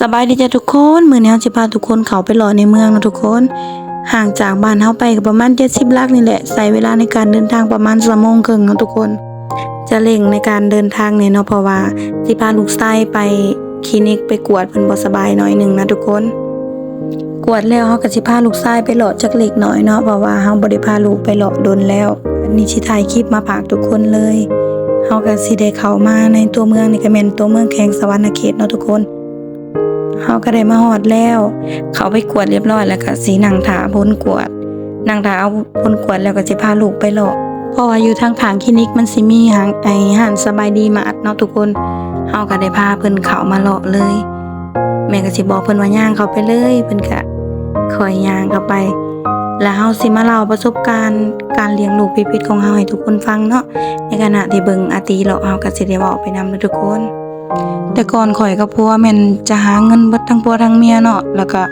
สบายดีจ้ะทุกคนมือนี้เฮาสิพาทุกคนเขาไปรอในเมืองเนาะทุกคน ห่างจากบ้านเฮาไปก็ประมาณ70ลักนี่แหละใช้เวลาในการเดินทางประมาณชั่วโมงครึ่งเนาะทุกคน จะเร่งในการเดินทางเนี่ยเนาะเพราะว่าสิพาลูกชายไปคลินิกไปกวดเพิ่นบ่สบายหน่อยหนึ่งนะทุกคน กวดแล้วเฮาก็สิพาลูกชายไปเลาะจักเล็กน้อยเนาะเพราะว่าเฮาบ่ได้พาลูกไปเลาะดนแล้วอันนี้สิถ่ายคลิปมาฝากทุกคนเลยเฮาก็สิได้เข้ามาในตัวเมืองนี่ก็แม่นตัวเมืองแขวงสวรรณเขตเนาะทุกคน เฮาก็ได้มาฮอดแล้ว เขาไปกวดเรียบร้อยแล้วก็สีนั่งถาพ้นกวดนั่งถาเอาพ้นกวดแล้วก็สิพาลูกไปเลาะเพราะว่าอยู่ทางผางคลินิกมันสิมีหางไอหานสบายดีมาอัดเนาะทุกคนเฮาก็ได้พาเพิ่นเขามาเลาะเลย แม่ก็สิบอกเพิ่นว่าย่างเขาไปเลยเพิ่นก็คอยย่างเขาไป แล้วเฮาสิมาเล่าประสบการณ์การเลี้ยงลูกพิษๆของเฮาให้ทุกคนฟังเนาะในขณะที่เบิ่งอาตีเลาะเฮาก็สิได้เว้าไปนำเด้อทุกคน แต่ก่อนข่อยกับพัวแม่นจะหาเงินเบิดทั้งพัวทั้งเมียเนาะแล้วก็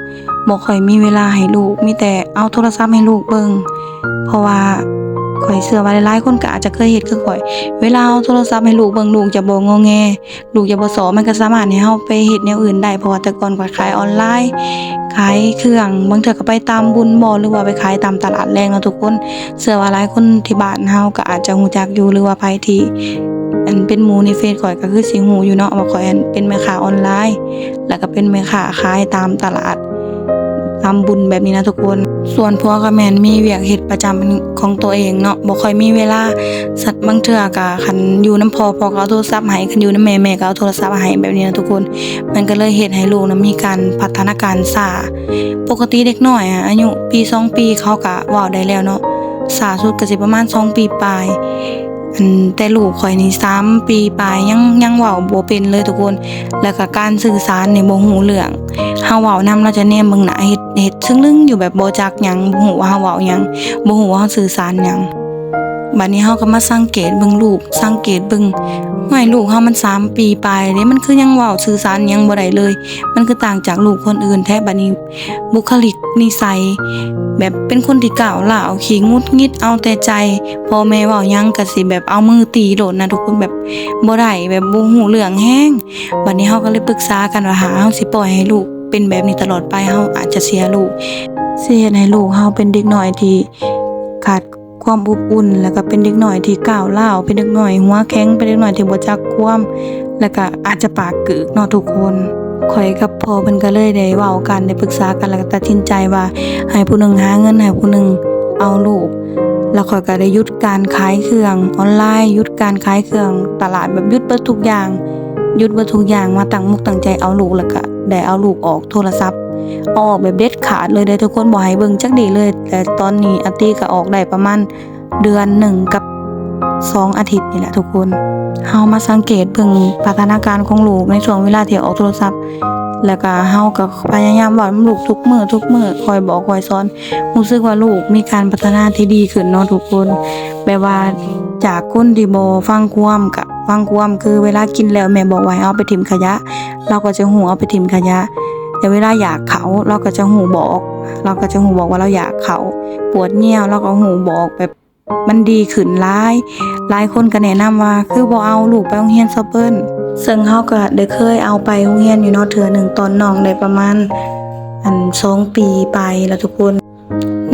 บ่ค่อยมีเวลาให้ลูกมีแต่เอาโทรศัพท์ให้ลูกเบิ่งเพราะว่าข่อยเชื่อว่าหลายๆคนก็อาจจะเคยเฮ็ดคือข่อย เวลาเอาโทรศัพท์ให้ลูกเบิ่งลูกจะบ่งอแงลูกจะบ่สอมันก็สามารถให้เฮาไปเฮ็ดแนวอื่นได้เพราะว่าแต่ก่อนข่อยขายออนไลน์ ขายเครื่องบางเทื่อก็ไปตามบุญบ่หรือว่าไปขายตามตลาดแรงเนาะทุกคนเชื่อว่าหลายคนที่บ้านเฮาก็อาจจะฮู้จักอยู่หรือว่าไผที่ อันเป็นหมูในเฟซข่อยก็คือสิหูอยู่เนาะว่าข่อยอันเป็นแม่ค้าออนไลน์ แล้วก็เป็นแม่ค้าขายตามตลาดตามบุญแบบนี้นะทุกคน ส่วนพวกก็แม่นมีเวียกเฮ็ดประจำเป็นของตัวเองเนาะบ่ค่อยมีเวลา สัตว์บางเทื่อก็คันอยู่น้ำพอพอเอาโทรศัพท์ให้คันอยู่น้ำแม่แม่ก็เอาโทรศัพท์ให้แบบนี้นะทุกคน มันก็เลยเฮ็ดให้ลูกนะมีการพัฒนาการช้าปกติเด็กน้อยอะอายุปีสองปีเขาก็เว้าวได้แล้วเนาะช้าสุดก็สิประมาณสองปีปลาย อันแต่ลูกข่อยนี่3ปีปลายยังยังเว้าบ่เป็นเลยทุกคน แล้วก็การสื่อสารนี่บ่ฮู้เรื่องเฮาเว้านำเราจะแนมเบิ่งหน้าเฮ็ดเฮ็ดซึ่งลึงอยู่แบบบ่จักหยังบ่ฮู้ว่าเฮาเว้าหยังบ่ฮู้ว่าเฮาสื่อสารหยัง บัดนี้เฮาก็มาสังเกตเบิ่งลูกสังเกตเบิ่งห้อยลูกเฮามันสามปีปลายเด้มันคือยังเว้าสื่อสารยังบ่ได้เลย มันคือต่างจากลูกคนอื่นแท้บัดนี้บุคลิกนิสัยแบบเป็นคนที่ก้าวร้าขี้งุดงิดเอาแต่ใจพ่อแม่เว้ายังก็สิแบบเอามือตีโดดนะทุกคนแบบบ่ได้แบบบ่ฮู้เรื่องแฮงบัดนี้เฮาก็เลยปรึกษากันว่าหาเฮาสิปล่อยให้ลูกเป็นแบบนี้ตลอดไปเฮาอาจจะเสียลูกเฮ็ดให้ลูกเฮาเป็นเด็กน้อยที่ขาด ความอบอุ่น แล้วก็เป็นเด็กหน้อยที่ก้าวร้าเป็นเด็กหน้อยหัวแข็งเป็นเด็กหน้อยที่บ่จักความแล้วก็อาจจะปากกึกเนาะทุกคนข่อยกับพ่อเพิ่นก็เลยได้เว้ากันได้ปรึกษากันแล้วก็ตัดสินใจว่าให้ผู้หนึ่งหาเงินให้ผู้หนึ่งเอาลูกแล้วข่อยก็ได้ยุดการขายเครื่องออนไลน์ยุดการขายเครื่อง ตลาดแบบยุดเบิดทุกอย่าง หยุดเบิดทุกอย่างมาตั้งมุกตั้งใจเอาลูกแล้วก็ได้เอาลูกออกโทรศัพท์ออกแบบเด็ดขาดเลยได้ทุกคนบ่ให้เบิ่งจักดีเลย แต่ตอนนี้อาตีก็ออกได้ประมาณเดือนหนึ่งกับสองอาทิตย์นี่แหละทุกคนเฮามาสังเกตเบิ่งพัฒนาการของลูกในช่วงเวลาที่ออกโทรศัพท์ แล้วก็เฮาก็พยายามบอกลูกทุกมื้อทุกมื้อคอยบอกคอยสอนรู้สึกว่าลูกมีการพัฒนาที่ดีขึ้นเนาะทุกคนแบบว่าจากคนที่บ่ฟังความกับ ฟังความคือเวลากินแล้วแม่บอกว่าให้เอาไปถิ่มขยะ เราก็จะหูเอาไปถิ่มขยะ แต่เวลาอยากเขาเราก็จะหูบอก เราก็จะหูบอกว่าเราอยากเขาปวดเหี่ยวเราก็หูบอกแบบมันดีขึ้นหลายหลายคนก็แนะนำว่า คือบ่เอาลูกไปโรงเรียนซะเปิ้นซึ่งเฮาก็ได้เคยเอาไปโรงเรียนอยู่เนาะเทื่อหนึ่งตอนน้องได้ประมาณอันสองปีไปแล้วทุกคน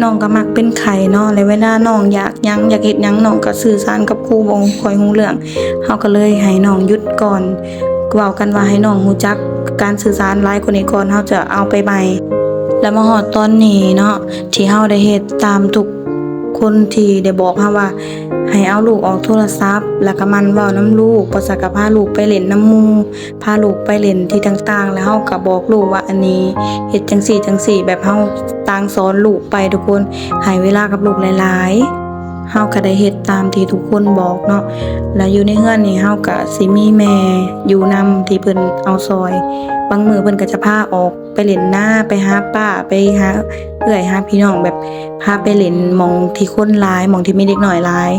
น้องก็มักเป็นไข่เนาะและเวลาน้องอยากยังอยากเห็ดยังน้องก็สื่อสารกับครูบ่คอยหูเรื่องเฮาก็เลยให้น้องหยุดก่อนเว้ากันว่าให้น้องรู้จักการสื่อสารหลายกว่านี้ก่อนเฮาจะเอาไปใหม่แล้วมาฮอดตอนนี้เนาะที่เฮาได้เฮ็ดตามทุกคนที่ได้บอกเฮาว่า ให้เอาลูกออกโทรศัพท์ แล้วก็มันเว้าน้ำลูกบ่ซักก็พาลูกไปเล่นน้ำมูพาลูกไปเล่นที่ต่างๆ แล้วเฮาก็บอกลูกว่าอันนี้เฮ็ดจังซี่จังซี่แบบเฮาต่างสอนลูกไปทุกคนให้เวลากับลูกหลาย ๆ เฮาก็ได้เฮ็ดตามที่ทุกคนบอกเนาะแล้วอยู่ในเฮือนนี่เฮาก็สิมีแม่อยู่นำที่เพิ่นเอาซอย บางมือเพิ่นก็จะพาออกไปเล่นหน้าไปหาป้าไปหาเอื้อยหาพี่น้องแบบพาไปเล่นมองที่คนหลายมองที่มีเด็กหน้อยหลาย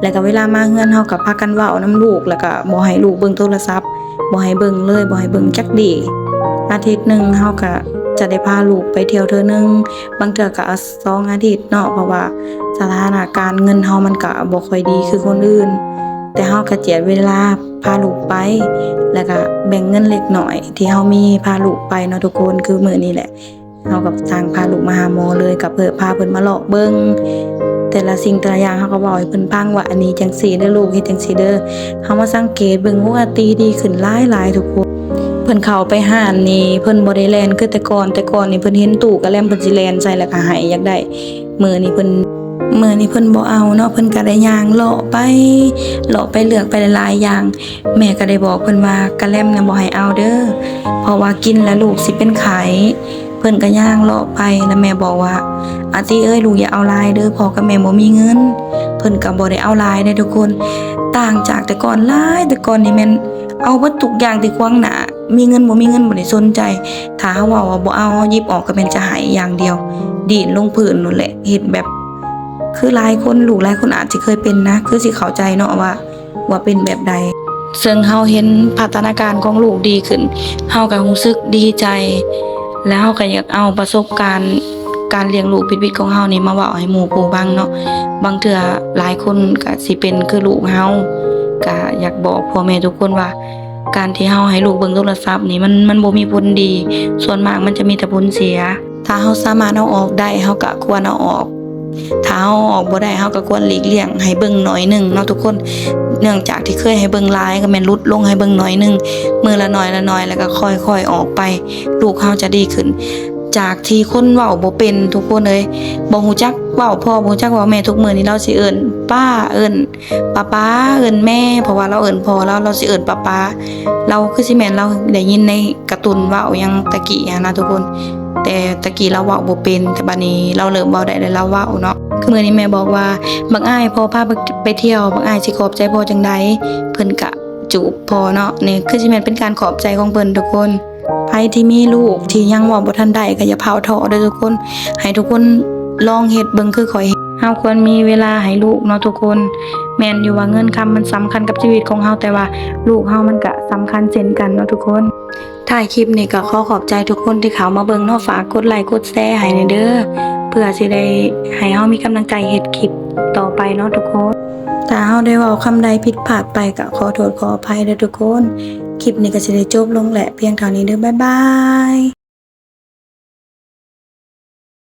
แล้วก็เวลามาเฮือนเฮาก็พากันเว้านํลูกแล้วก็บ่ให้ลูกเบิ่งโทรศัพท์บ่ให้เบิ่งเลยบ่ให้เบิ่งจักดี อาทิตย์หนึงเฮาก็ จะได้พาลูกไปเที่ยวเทื่อนึงบางเทื่อก็เอาสองอาทิตย์เนาะเพราะว่าสถานการณ์เงินเฮามันก็บ่ค่อยดีคือคนอื่น แต่เฮาก็เจียดเวลาพาลูกไป แล้วก็แบ่งเงินเล็กหน่อย ที่เฮามีพาลูกไปเนาะทุกคนคือมื้อนี้แหละเฮากับทางพาลูกมาหาหมอเลยกับเพิ่นพาเพิ่นมาเลาะเบิ่งแต่ละสิ่งแต่ละอย่างเฮาก็บอกให้เพิ่นฟังว่าอันนี้จังซี่เด้อลูกเฮ็ดจังซี่เด้อเฮามาสังเกตเบิ่งว่าตีดีขึ้นหลายๆทุกคน พิ่นเข้าไปห้านนี่เพิ่นบ่ได้แล่นคือแต่ก่อนแต่ก่อนนี่เพิ่นเห็นตู้กระแลมเพิ่นสิแล่นใส่แล้วก็ให้อยากได้มื้อนี้เพิ่นมื้อนี้เพิ่นบ่เอาเนาะเพิ่นก็ได้ย่างเลาะไปเลาะไปเลือกไปหลายๆอย่าง แม่ก็ได้บอกเพิ่นว่ากระแลมน่ะบ่ให้เอาเด้อเพราะว่ากินแล้วลูกสิเป็นไข้เพิ่นก็ย่างเลาะไปแล้วแม่บอกว่าอาติเอ้ยลูกอย่าเอาลายเด้อพ่อกับแม่บ่มีเงิน เพิ่นก็บ่ได้เอาลายเด้ทุกคน ต่างจากแต่ก่อนหลายแต่ก่อนนี่แม่นเอาวัตถุกอย่างที่ขวางหน้า มีเงินบ่มีเงินบ่ได้สนใจถ้าเฮาเว้าว่าบ่เอาเฮาหยิบออกก็แม่นจะหายอย่างเดียว ดีดลงพื้นนั่นแหละเฮ็ดแบบ คือหลายคนลูกหลายคนอาจจะเคยเป็นนะ คือสิเข้าใจเนาะว่า ว่าเป็นแบบใดซึ่งเฮาเห็นพัฒนาการของลูกดีขึ้นเฮาก็รู้สึกดีใจ แล้วเฮาก็อยากเอาประสบการณ์การเลี้ยงลูกปิดๆของเฮานี่มาเว้าให้หมู่ผู้ฟังเนาะบางเทื่อหลายคนก็สิเป็นคือลูกเฮาก็อยากบอกพ่อแม่ทุกคนว่า การที่เฮาให้ลูกเบิ่งโทรศัพท์นี่มันมันบ่มีผลดี ส่วนมากมันจะมีแต่ผลเสีย ถ้าเฮาสามารถเอาออกได้เฮาก็ควรเอาออก ถ้าเฮาออกบ่ได้เฮาก็ควรหลีกเลี่ยงให้เบิ่งน้อยหนึงเนาะทุกคน เนื่องจากที่เคยให้เบิ่งหลายก็แม่นลดลงให้เบิ่งน้อยหนึงมื้อละน้อยละน้อยแล้วก็ค่อยๆออกไป ลูกเฮาจะดีขึ้น จากที่คนเว้าบ่เป็นทุกคนเอ้ยบ่ฮู้จักเว้าพ่อบ่ฮู้จักเว้าแม่ทุกมื้อนี้เราสิเอิ้นป้าเอิ้นป้าป้าเอิ้นแม่ เพราะว่าเราเอิ้นพ่อเราเราสิเอิ้นป้าป้าเราคือสิแม่นเราได้ยินในการ์ตูนเว้ายังตะกี้อะนะทุกคน แต่ตะกี้เราเว้าบ่เป็นแต่บัดนี้เราเริ่มเว้าได้แล้วเราเว้าเนาะคือมื้อนี้แม่บอกว่าบักอ้ายพ่อพาไปไปเที่ยวบักอ้ายสิขอบใจพ่อจังใดเพิ่นก็จูบพ่อเนาะนี่คือสิแม่นเป็นการขอบใจของเพิ่นทุกคน ใครที่มีลูกที่ยังว่าบ่ทันได้ก็อย่าเผาท้อเด้อทุกคน ให้ทุกคนลองเฮ็ดเบิ่งคือข่อยเฮ็ดเฮาควรมีเวลาให้ลูกเนาะทุกคน แม่นอยู่ว่าเงินคำมันสำคัญกับชีวิตของเฮาแต่ว่าลูกเฮามันก็สำคัญเช่นกันเนาะทุกคนถ่ายคลิปนี้ก็ขอขอบใจทุกคนที่เข้ามาเบิ่งเนาะฝากกดไลค์กดแชร์ให้หน่อยเด้อเพื่อสิได้ให้เฮามีกำลังใจเฮ็ดคลิปต่อไปเนาะทุกคนถ้าเฮาได้เว้าคำใดผิดพลาดไปก็ขอโทษขออภัยเด้อทุกคน คลิปนี้ก็จะได้จบลงแหละเพียงเท่านี้เด้อบ๊ายบาย